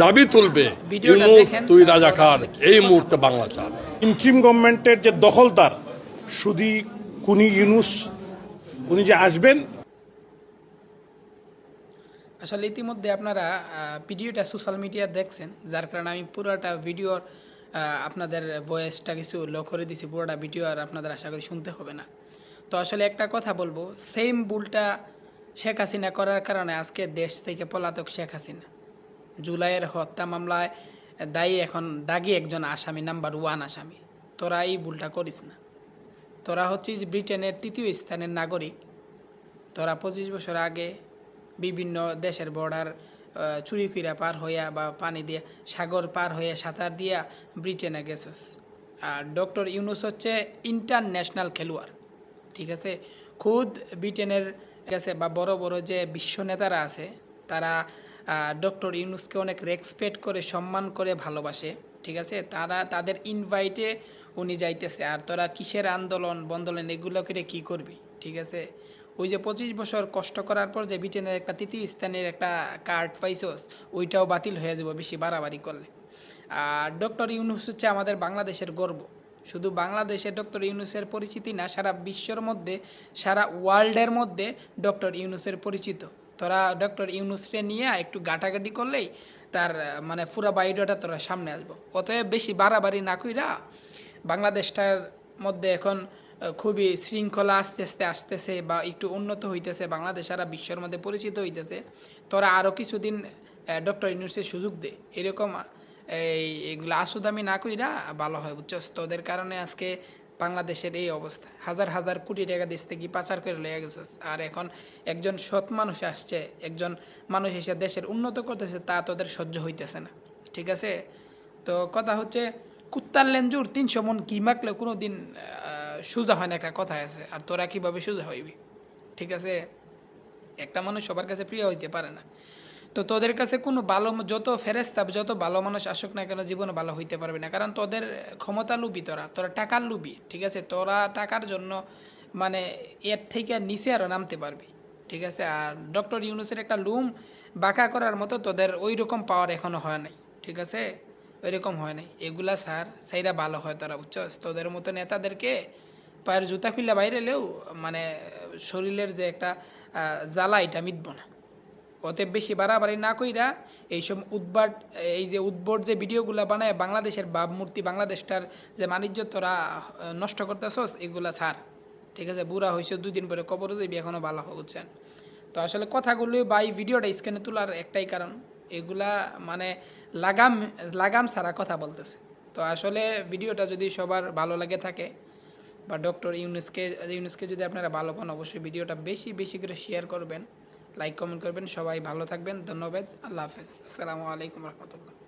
দাবি তুলবে ভিডিওটা ইউনুস দেখেন, তুই রাজাকার এই মুহূর্তে বাংলা চান। ইন্ট্রিম গভর্নমেন্টের যে দখলদার শুধু কুনি ইউনুস উনি যে আসবেন আসলে ইতিমধ্যে আপনারা ভিডিওটা সোশ্যাল মিডিয়া দেখছেন যার কারণে আমি পুরোটা ভিডিওর আপনাদের ভয়েসটা কিছু লো করে দিছি পুরোটা ভিডিও আর আপনাদের আশা করি শুনতে হবে না। তো আসলে একটা কথা বলব সেম ভুলটা শেখ হাসিনা করার কারণে আজকে দেশ থেকে পলাতক শেখ হাসিনা। জুলাইয়ের হত্যা মামলায় দায়ী এখন দাগি একজন আসামি, নাম্বার ওয়ান আসামি। তোরা এই ভুলটা করিস না। তোরা হচ্ছিস ব্রিটেনের তৃতীয় স্থানের নাগরিক। তোরা পঁচিশ বছর আগে বিভিন্ন দেশের বর্ডার চুরি কইরা পার হইয়া বা পানি দিয়ে, সাগর পার হয়ে সাঁতার দিয়া ব্রিটেনে গেছস। আর ডক্টর ইউনুস হচ্ছে ইন্টারন্যাশনাল খেলোয়াড়, ঠিক আছে? খুদ ব্রিটেনের কাছে বা বড় বড় যে বিশ্ব নেতারা আছে, তারা ডক্টর ইউনুসকে অনেক রেসপেক্ট করে, সম্মান করে, ভালোবাসে, ঠিক আছে? তারা তাদের ইনভাইটে উনি যাইতেছে। আর তোরা কিসের আন্দোলন, বন্দোলন, এগুলো করে কী করবি, ঠিক আছে? ওই যে পঁচিশ বছর কষ্ট করার পর যে ব্রিটেনের একটা তৃতীয় স্থানের একটা কার্ড পাইছস, ওইটাও বাতিল হয়ে যাব বেশি বাড়াবাড়ি করলে। আর ডক্টর ইউনুস হচ্ছে আমাদের বাংলাদেশের গর্ব। শুধু বাংলাদেশে ডক্টর ইউনুসের পরিচিতি না, সারা বিশ্বর মধ্যে, সারা ওয়ার্ল্ডের মধ্যে ডক্টর ইউনুসের পরিচিত। তোরা ডক্টর ইউনুসরে নিয়ে একটু গাটাগাটি করলেই তার মানে পুরা বায়োডাটা তোরা সামনে আসব। অতএব বেশি বাড়াবাড়ি না কইরা বাংলাদেশটার মধ্যে এখন খুবই শৃঙ্খলা আস্তে আস্তে আসতেছে বা একটু উন্নত হইতেছে, বাংলাদেশ সারা বিশ্বের মধ্যে পরিচিত হইতেছে। তোরা আরও কিছুদিন ডক্টর ইউনুসের সুযোগ দে। এরকম এই, এগুলো আসুদামি না কইরা ভালো হয়, বুঝছস? তোদের কারণে আজকে বাংলাদেশের এই অবস্থা। হাজার হাজার কোটি টাকা দেশ থেকে পাচার করে লয়ে গেছে। আর এখন একজন সৎ মানুষ আসছে, একজন মানুষ এসে দেশের উন্নত করতেছে, তা তোদের সহ্য হইতেছে না। ঠিক আছে? তো কথা হচ্ছে, কুত্তার লেঞ্জুর তিনশো মন কি মাখলে কোনো দিন সোজা হয় না একটা কথা আছে। আর তোরা কীভাবে সোজা হইবি? ঠিক আছে? একটা মানুষ সবার কাছে প্রিয় হইতে পারে না। তো তোদের কাছে কোনো ভালো যত ফেরেস্তা যত ভালো মানুষ আসুক না কেন জীবনে ভালো হইতে পারবে না। কারণ তোদের ক্ষমতা লুবি তোরা তোরা টাকার লুবি, ঠিক আছে? তোরা টাকার জন্য মানে এর থেকে নিচে আরও নামতে পারবি, ঠিক আছে? আর ডক্টর ইউনুসের একটা লুম বাঁকা করার মতো তোদের ওই রকম পাওয়ার এখনও হয় নাই, ঠিক আছে? ওই রকম হয় নাই। এগুলা স্যার সেইটা ভালো হয় তোরা, বুঝছস? তোদের মতো নেতাদেরকে পায়ের জুতা খুললে বাইরে এলেও মানে শরীরের যে একটা জ্বালা, এটা মিটব না। অতএব বেশি বাড়াবাড়ি না কইরা এইসব উদ্বাট এই যে উদ্ভট যে ভিডিওগুলো বানায় বাংলাদেশের ভাবমূর্তি বাংলাদেশটার যে বাণিজ্য তোরা নষ্ট করতেছস, এগুলা ছাড়। ঠিক আছে, বুড়া হয়েছে দুদিন পরে কবর যাবি এখনও ভালো বুঝছেন? তো আসলে কথাগুলো বা এই ভিডিওটা স্ক্যানে তোলার একটাই কারণ। এগুলা মানে লাগাম লাগাম ছাড়া কথা বলতেছে। তো আসলে ভিডিওটা যদি সবার ভালো লাগে থাকে, বা ডক্টর ইউনুসকে ইউনুসকে যদি আপনারা ভালো পান, অবশ্যই ভিডিওটা বেশি বেশি করে শেয়ার করবেন। লাইক কমেন্ট করবেন সবাই ভালো থাকবেন ধন্যবাদ আল্লাহ হাফেজ আসসালামু আলাইকুম রহমতুল্লাহ।